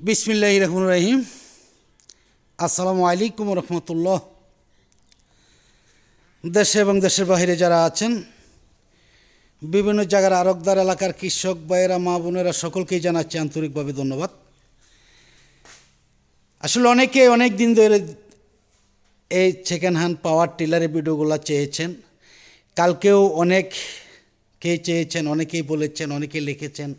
বিসমিল্লাহ রহমান রহিম। আসসালামু আলাইকুম রহমতুল্লাহ। দেশে এবং দেশের বাইরে যারা আছেন, বিভিন্ন জায়গার আরকদার এলাকার কৃষক ভাইয়েরা, মা বোনেরা সকলকেই জানাচ্ছি আন্তরিকভাবে ধন্যবাদ। আসলে অনেকে অনেক দিন ধরে এই সেকেন্ড হ্যান্ড পাওয়ার টিলারের ভিডিওগুলো চেয়েছেন। কালকেও অনেককেই চেয়েছেন, অনেকেই বলেছেন, অনেকেই লিখেছেন।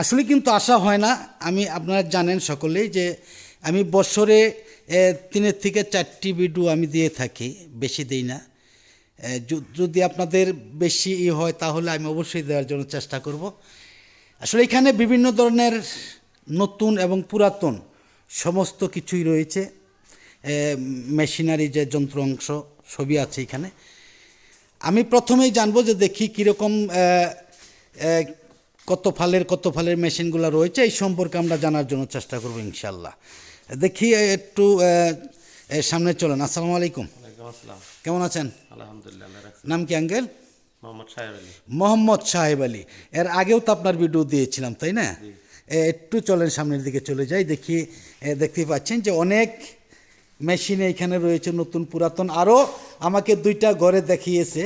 আসলে কিন্তু আশা হয় না। আমি, আপনারা জানেন সকলেই যে আমি বছরে তিনের থেকে চারটি ভিডিও আমি দিয়ে থাকি, বেশি দিই না। যদি আপনাদের বেশি ই হয় তাহলে আমি অবশ্যই দেওয়ার জন্য চেষ্টা করব। আসলে এখানে বিভিন্ন ধরনের নতুন এবং পুরাতন সমস্ত কিছুই রয়েছে। মেশিনারি যে যন্ত্র অংশ সবই আছে এখানে। আমি প্রথমেই জানব যে দেখি কীরকম কত ফালের কত ফালের মেশিনগুলো রয়েছে এই সম্পর্কে আমরা জানার জন্য চেষ্টা করব ইনশাল্লাহ দেখি একটু সামনে চলেন। আসসালামু আলাইকুম। কেমন আছেন? আলহামদুলিল্লাহ নাম কি আঙ্কেল? মোহাম্মদ সাহেব আলী। এর আগেও তো আপনার ভিডিও দিয়েছিলাম তাই না? একটু চলেন সামনের দিকে চলে যাই দেখি দেখতে পাচ্ছেন যে অনেক মেশিন এখানে রয়েছে নতুন পুরাতন। আরও আমাকে দুইটা ঘরে দেখিয়েছে।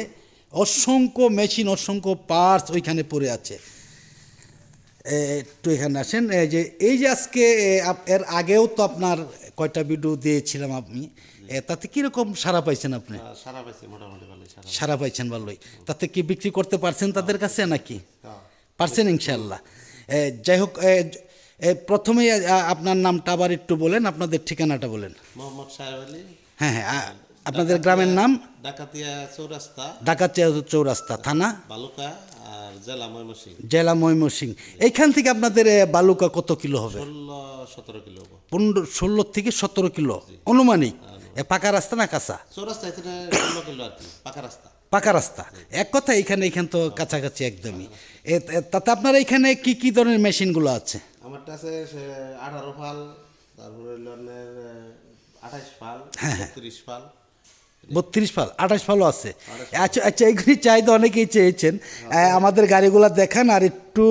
অসংখ্য মেশিন অসংখ্য পার্টস ওইখানে পড়ে আছে। একটু এখানে আসেন। এই যে এই যে আজকে এর আগেও তো আপনার কয়টা ভিডিও দিয়েছিলাম আপনি তাতে কীরকম সারা পাইছেন আপনি? সারা পাইছি মোটামুটি ভালোই সারা পাইছেন ভালোই। তাতে কি বিক্রি করতে পারছেন তাদের কাছে নাকি। পারছেন ইনশাল্লাহ যাই হোক প্রথমেই আপনার নামটা আবার একটু বলেন আপনাদের ঠিকানাটা বলেন। মোহাম্মদ সাহেব আলী। হ্যাঁ হ্যাঁ আপনাদের গ্রামের নাম? ডাকাতিয়া চৌরাস্তা। ডাকাতিয়া চৌরাস্তা থানা? বালুকা জেলা ময়মনসিং এইখান থেকে আপনাদের বালুকা কত কিলো হবে? ষোলো সতেরো কিলো পনেরো ষোলো থেকে সতেরো কিলো। অনুমানিক পাকা রাস্তা না কাঁচা? পাকা রাস্তা। পাকা রাস্তা। এক কথা এখানে এখান তো কাছাকাছি একদমই। তাতে আপনার এখানে কি কি ধরনের মেশিনগুলো আছে? আমারটা আছে আঠারো ফাল তারপরে আঠাইশ ফাল হ্যাঁ, তিরিশ ফাল। বত্রিশ ফাল আঠাশ ফালও আছে। আচ্ছা আচ্ছা এইগুলি চাহিদা অনেকেই চেয়েছেন। আমাদের গাড়িগুলো দেখান আর একটু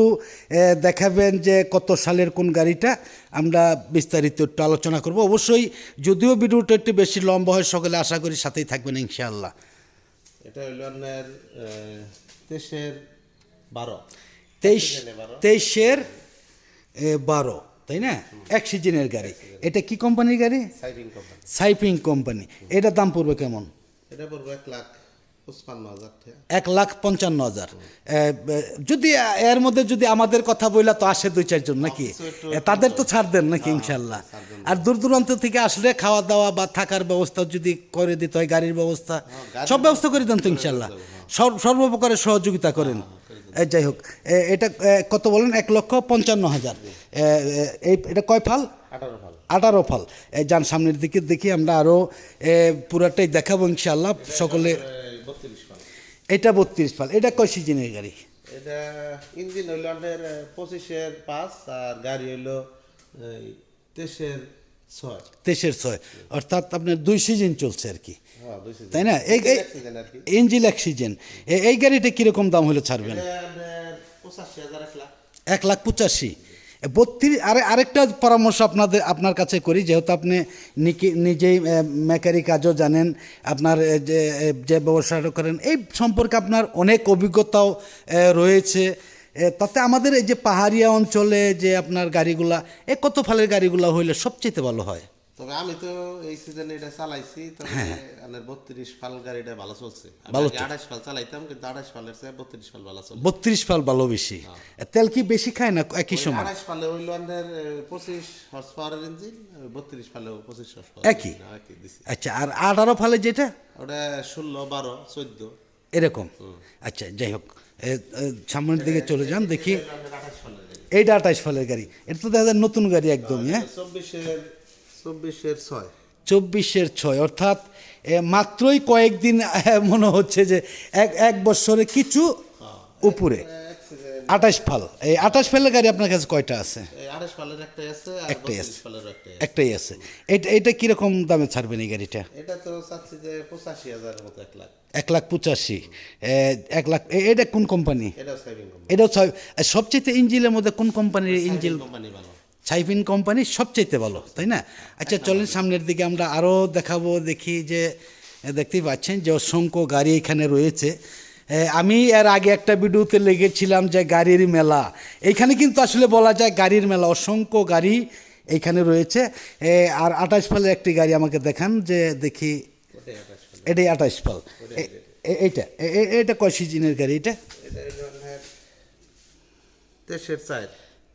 দেখাবেন যে কত সালের কোন গাড়িটা। আমরা বিস্তারিত একটু আলোচনা করব। অবশ্যই যদিও ভিডিওটা একটু বেশি লম্বা হয় সকলে আশা করি সাথেই থাকবেন ইনশাআল্লাহ। এটা হইল আপনার তেইশের বারো। তেইশ তেইশের বারো। তাই না? এক সিজনের গাড়ি। এটা কি কোম্পানির গাড়ি? Shipping company. এটার দাম পড়বে কেমন? এটা পড়ব এক লাখ এক লাখ পঞ্চান্ন হাজার। যদি এর মধ্যে যদি আমাদের কথা বইলা তো আসে দুই চারজন নাকি? তাদের তো ছাড় দেন নাকি ইনশাল্লাহ। আর দূর দূরান্ত থেকে আসলে খাওয়া দাওয়া বা থাকার ব্যবস্থা যদি করে দিতে হয় গাড়ির ব্যবস্থা সব ব্যবস্থা করে দেন তো ইনশাল্লাহ। সর- সর্বপ্রকারের সহযোগিতা করেন। যাই হোক এটা কত বলেন? এক লক্ষ পঞ্চান্ন হাজার। এটা কয় ফাল? আঠারো ফাল। আঠারো ফল। এই যান সামনের দিকে দেখি আমরা আরও পুরাটাই দেখাবো ইনশাল্লাহ সকলে। এটা বত্রিশ ফাল। এটা কয় সিজনের গাড়ি? এটা ইঞ্জিন হইল পঁচিশের পাঁচ আর গাড়ি হইল তেইশের তেইশের ছয়। অর্থাৎ আপনার দুই সিজন চলছে আর কি। হ্যাঁ। তাই না? এই এই- এক সিজন এই গাড়িটা কীরকম দাম হলে ছাড়বেন? এক লাখ। পঁচাশি। বত্রিশ আরে আরেকটা পরামর্শ আপনাদের আপনার কাছে করি যেহেতু আপনি নিজেই মেকারি কাজও জানেন আপনার যে যে ব্যবসাটা করেন এই সম্পর্কে আপনার অনেক অভিজ্ঞতাও রয়েছে। তাতে আমাদের এই যে পাহাড়িয়া অঞ্চলে যে আপনার গাড়িগুলা এ কত ফালের গাড়িগুলা হইলে সবচেয়ে ভালো হয়? তবে আমি তো এই সিজনে এটা চালাইছি তবে বত্রিশ ফাল গাড়িটা ভালো চলছে। ভালো আঠাশ ফাল চালাইতাম কিন্তু আঠাশ ফালের চেয়ে বত্রিশ ফাল ভালো চলছে। বত্রিশ ফাল ভালো বেশি। তেল কি বেশি খায় না একই সময় আঠাশ ফালে হইল আপনার পঁচিশ হর্স পাওয়ারের ইঞ্জিন বত্রিশ ফালেও পঁচিশ হর্স একই? একই আচ্ছা আর আঠারো ফালে যেটা? ওটা ষোলো বারো চোদ্দ। এরকম। আচ্ছা যাই হোক। সামনের দিকে চলে যান দেখি। এইটা আঠাশ ফলের গাড়ি। এটা তো দেখা যায় নতুন গাড়ি একদমই হ্যাঁ? চব্বিশের চব্বিশের ছয়। চব্বিশের ছয় অর্থাৎ মাত্রই কয়েকদিন মনে হচ্ছে যে এক এক বছরে কিছু উপরে। এক season আঠাশ ফাল। এই আঠাশ ফালের গাড়ি আপনার কাছে কয়টা আছে? একটাই আছে একটাই আছে। একটাই আছে। এটা এটা কীরকম দামে ছাড়বেন এই গাড়িটা? এটা তো চাচ্ছি যে পঁচাশি হাজার মতো এক লাখ। এক লাখ পঁচাশি। এক লাখ এটা কোন কোম্পানি? এটাও ছয় সবচেয়ে ইঞ্জিনের মধ্যে কোন কোম্পানির ইঞ্জিন কোম্পানি ভালো। সাইফিন কোম্পানি সবচাইতে ভালো তাই না? আচ্ছা চলেন সামনের দিকে আমরা আরও দেখাবো দেখি যে দেখতেই পাচ্ছেন যে অসংখ্য গাড়ি এখানে রয়েছে। আমি এর আগে একটা ভিডিওতে লেগেছিলাম যে গাড়ির মেলা। এইখানে কিন্তু আসলে বলা যায় গাড়ির মেলা অসংখ্য গাড়ি এইখানে রয়েছে। আর আঠাশ ফালের একটি গাড়ি আমাকে দেখান যে দেখি। এটাই আঠাশ পাল। এইটা এটা কয় সিজনের গাড়ি এটা? তেইশের চার।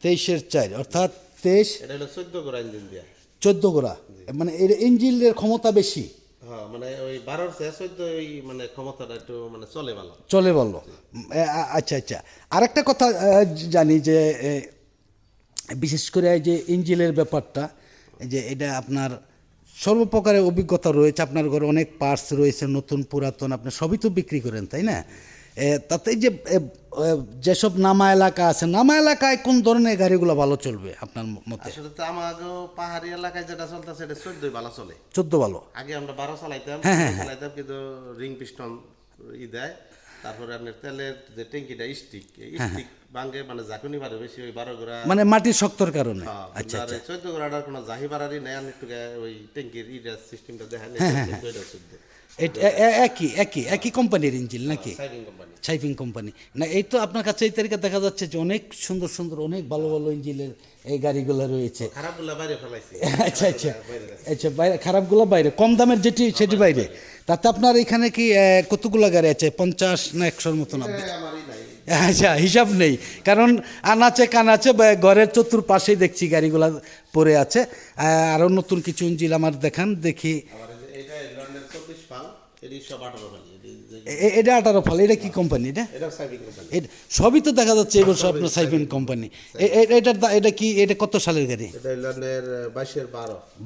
তেইশের চার অর্থাৎ তেইশ চোদ্দ গোড়া ইঞ্জিন দিয়া। চোদ্দ গোড়া। মানে এর ইঞ্জিনের ক্ষমতা বেশি। মানে ওই ওই মানে ক্ষমতাটা একটু মানে চলে ভালো। চলে ভালো। আচ্ছা আচ্ছা। আরেকটা কথা জানি যে বিশেষ করে এই যে ইঞ্জিলের ব্যাপারটা যে এটা আপনার সর্বপ্রকারের অভিজ্ঞতা রয়েছে, আপনার ঘরে অনেক পার্টস রয়েছে, নতুন পুরাতন, আপনি সবই তো বিক্রি করেন, তাই না? তাতে যে যেসব নামা এলাকা আছে নামা এলাকায় কোন ধরনের গাড়িগুলো ভালো চলবে আপনার মতে? আসলে তো আমাকেও পাহাড়ি এলাকায় যেটা চলতেছে এটা চোদ্দই ভালো চলে। চোদ্দ ভালো আগে আমরা বারো চালাইতাম হ্যাঁ, হ্যাঁ, চালাইতাম কিন্তু রিং পিস্টন ই দেয়। তারপরে আপনার তেলের যে ট্যাঙ্কিটা স্টিক স্টিক ভাঙ্গে মানে ঝাঁকুনি পারে বেশি ওই বারো গোড়া মানে মাটির শক্তর কারণে? হ্যাঁ, আচ্ছা আর চোদ্দ গোড়াটার কোনো জাহি বাড়ারই নেই আমি একটু ওই ট্যাঙ্কির ইটা সিস্টেমটা দেখা নেই হ্যাঁ, চোদ্দ একই একই একই কোম্পানির ইঞ্জিন নাকি? সাইফিং কোম্পানি না এই তো আপনার কাছে এই তারিখে দেখা যাচ্ছে যে অনেক সুন্দর সুন্দর অনেক ভালো ভালো ইঞ্জিনের এই গাড়িগুলো রয়েছে। বাইরে আচ্ছা আচ্ছা। আচ্ছা বাইরে খারাপগুলো বাইরে। কম দামের যেটি সেটি বাইরে। তাতে আপনার এখানে কি কতগুলো গাড়ি আছে? পঞ্চাশ না একশোর মতন আপনি আচ্ছা হিসাব নেই। কারণ আনাচে কানাচে ঘরের চতুর্পাশেই দেখছি গাড়িগুলো পড়ে আছে। আরও নতুন কিছু ইঞ্জিন আমার দেখান দেখি আবার এই যে এটা লন্ডনের চব্বিশ পাল এটি আঠারো ফল এটা কি কোম্পানি এটা? সবই তো দেখা যাচ্ছে এবছর আপনার সাইফিন কোম্পানি এটার এটা কি এটা কত সালের গাড়ি?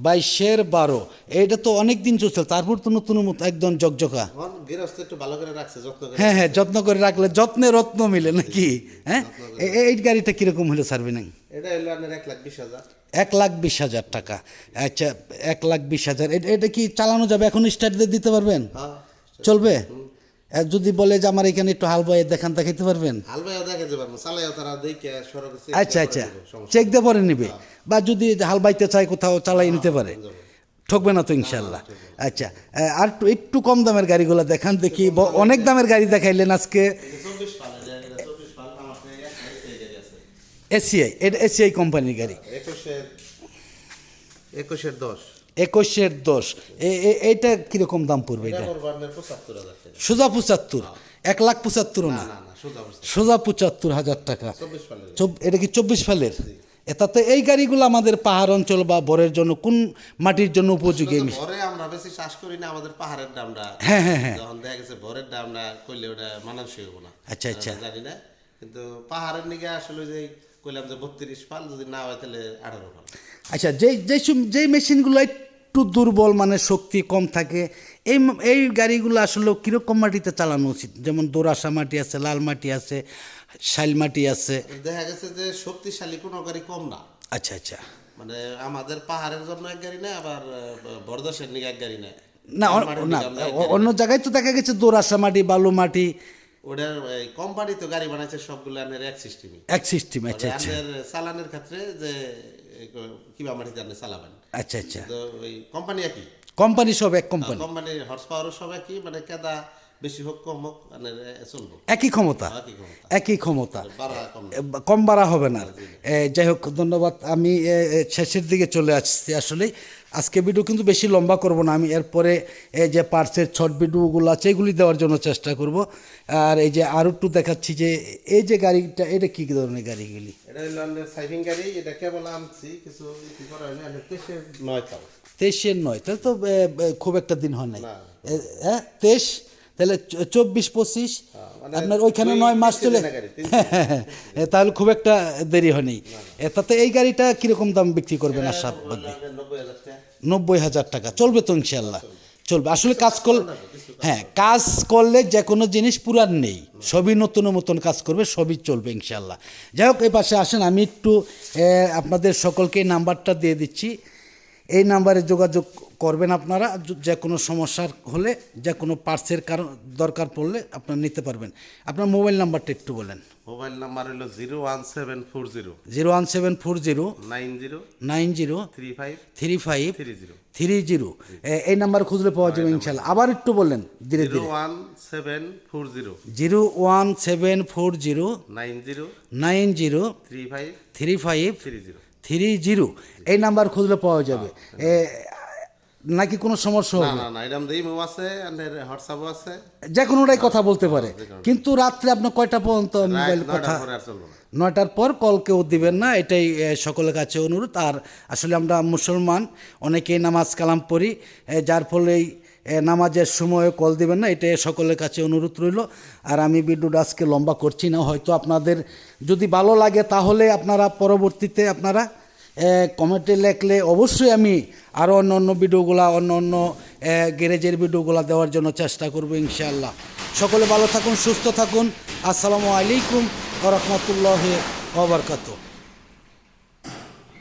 বাইশের বারো। এটা তো অনেক দিন চলছে তারপর তো নতুন মতো একদম জকজকা হ্যাঁ হ্যাঁ যত্ন করে রাখলে যত্নে রত্ন মিলে নাকি হ্যাঁ? এই গাড়িটা কীরকম হলো সার্ভিনিং এটা এক লাখ বিশ হাজার। এক লাখ বিশ হাজার টাকা। আচ্ছা এক লাখ বিশ হাজার এটা কি চালানো যাবে? এখন স্টার্ট দিতে পারবেন? হ্যাঁ চলবে? যদি বলে যে আমার এখানে একটু হাল বয়ে দেখান দেখাইতে পারবেন? আচ্ছা আচ্ছা। চেক দিয়ে পরে নিবে। বা যদি হাল বাইতে চায় কোথাও চালাই নিতে পারে। ঠকবে না তো ইনশাল্লাহ। আচ্ছা আর একটু একটু কম দামের গাড়িগুলো দেখান দেখি। অনেক দামের গাড়ি দেখাইলেন আজকে নেই। এটা চব্বিশ পাল এটা এটা চব্বিশ পাল আমার থেকে এক লাখ এই গাড়ি আছে এসিআই এটা এসিআই কোম্পানির গাড়ি। একুশের একুশের দশ। একুশের দশ। এইটা কীরকম দাম পড়বে এটা সোজা পঁচাত্তর। এক লাখ পঁচাত্তর না? সোজা পঁচাত্তর। হাজার টাকা। এটা কি চব্বিশ ফালের এটাতে এই গাড়িগুলো আমাদের পাহাড় অঞ্চল বা বরের জন্য কোন মাটির জন্য উপযোগী? তো আমরা বেশি চাষ করি না আমাদের পাহাড়ের দামটা হ্যাঁ, হ্যাঁ, হ্যাঁ। যখন দেখা গেছে ভরের দামটা করলে ওটা মানানসই হব না। আচ্ছা, আচ্ছা। জানি না। কিন্তু পাহাড়ের নিকে আসলে যে কইলাম যে বত্রিশ পাল যদি না হয় তাহলে আঠারো পাল। আচ্ছা যেই যেই যেই মেশিনগুলো একটু দুর্বল মানে শক্তি কম থাকে এই এই গাড়িগুলো আসলে কীরকম মাটিতে চালানো উচিত? যেমন দোরাসা মাটি আছে লাল মাটি আছে শাইল মাটি আছে। দেখা গেছে যে শক্তিশালী কোনো গাড়ি কম না। আচ্ছা আচ্ছা। মানে আমাদের পাহাড়ের জন্য এক গাড়ি না আবার বরদাসের নিকে এক গাড়ি না। না অন্য জায়গায় তো দেখা গেছে দোরাসা মাটি বালু মাটি ওটার কোম্পানি তো গাড়ি বানাইছে সবগুলো আনের এক সিস্টেমই এক সিস্টেম আচ্ছা আচ্ছা। আনের চালানের ক্ষেত্রে যে কি কিবা মাটিতে আপনি চালাবেন। আচ্ছা আচ্ছা। তো ওই কোম্পানি একই? কোম্পানি সব এক কোম্পানি কোম্পানি হর্স পাওয়ারও সব একই মানে কেদা বেশি হোক কম হোক মানে একই ক্ষমতা। একই ক্ষমতা। কম বাড়া হবে না। যাই হোক ধন্যবাদ। আমি শেষের দিকে চলে আসছি আসলে আজকে ভিডিও কিন্তু বেশি লম্বা করব না আমি। এরপরে এই যে পার্সের শর্ট ভিডিওগুলো আছে এগুলি দেওয়ার জন্য চেষ্টা করব। আর এই যে আরও একটু দেখাচ্ছি যে এই যে গাড়িটা এটা কী ধরনের গাড়িগুলি? এটা হলো সাইভিং গাড়ি। এটা কেবল আনছি কিছু তেইশের নয় তেইশের নয় তাহলে তো খুব একটা দিন হয় নাই। হ্যাঁ তেইশ তাহলে চব্বিশ পঁচিশ মানে আপনার ওইখানে নয় মাস চলে। তাহলে খুব একটা দেরি হয়নি। তাতে এই গাড়িটা কীরকম দাম বিক্রি করবেন আশা বাদে নব্বই হাজার টাকা নব্বই হাজার টাকা। চলবে তো ইনশাল্লাহ চলবে। আসলে কাজ কর হ্যাঁ কাজ করলে যে কোনো জিনিস পুরান নেই। সবই নতুন নতুন কাজ করবে সবই চলবে ইনশাল্লাহ যাই হোক এই পাশে আসেন। আমি একটু আপনাদের সকলকে নাম্বারটা দিয়ে দিচ্ছি। এই নাম্বারে যোগাযোগ করবেন আপনারা যে কোনো সমস্যার হলে যে কোনো পার্সের কারণ দরকার পড়লে আপনারা নিতে পারবেন। আপনার মোবাইল নাম্বারটা একটু বলেন। মোবাইল নাম্বার হলো zero one seven four zero. Zero one seven four zero. Nine zero. Nine zero. Three five. Three five. Three zero. Three zero. এই নাম্বার খুঁজলে পাওয়া যাবে ইনশাল্লাহ। আবার একটু বললেন ধীরে ধীরে। One seven four zero. Zero one seven four zero. Nine zero. Nine zero. Three five. Three five. Three zero. Three zero এই নাম্বার খুঁজলে পাওয়া যাবে। নাকি কোনো সমস্যা হবে? না না এরকম দিই মো আছে হোয়াটসঅ্যাপও আছে। যে কোনোটাই কথা বলতে পারে। কিন্তু রাত্রে আপনি কয়টা পর্যন্ত মোবাইল কথা নয়টার পর কল কেউ দিবেন না এটাই সকলের কাছে অনুরোধ। আর আসলে আমরা মুসলমান অনেকেই নামাজ কালাম পড়ি যার ফলে এই, নামাজের সময় কল দিবেন না এটা সকলের কাছে অনুরোধ রইল। আর আমি ভিডিওটা আজকে লম্বা করছি না, হয়তো আপনাদের যদি ভালো লাগে তাহলে আপনারা পরবর্তীতে আপনারা কমেন্টে লেখলে অবশ্যই আমি আরও অন্য অন্য ভিডিওগুলা অন্য অন্য গ্যারেজের ভিডিওগুলা দেওয়ার জন্য চেষ্টা করব ইনশাআল্লাহ। সকলে ভালো থাকুন, সুস্থ থাকুন। আসসালামু আলাইকুম রহমতুল্লাহ ওবরকাত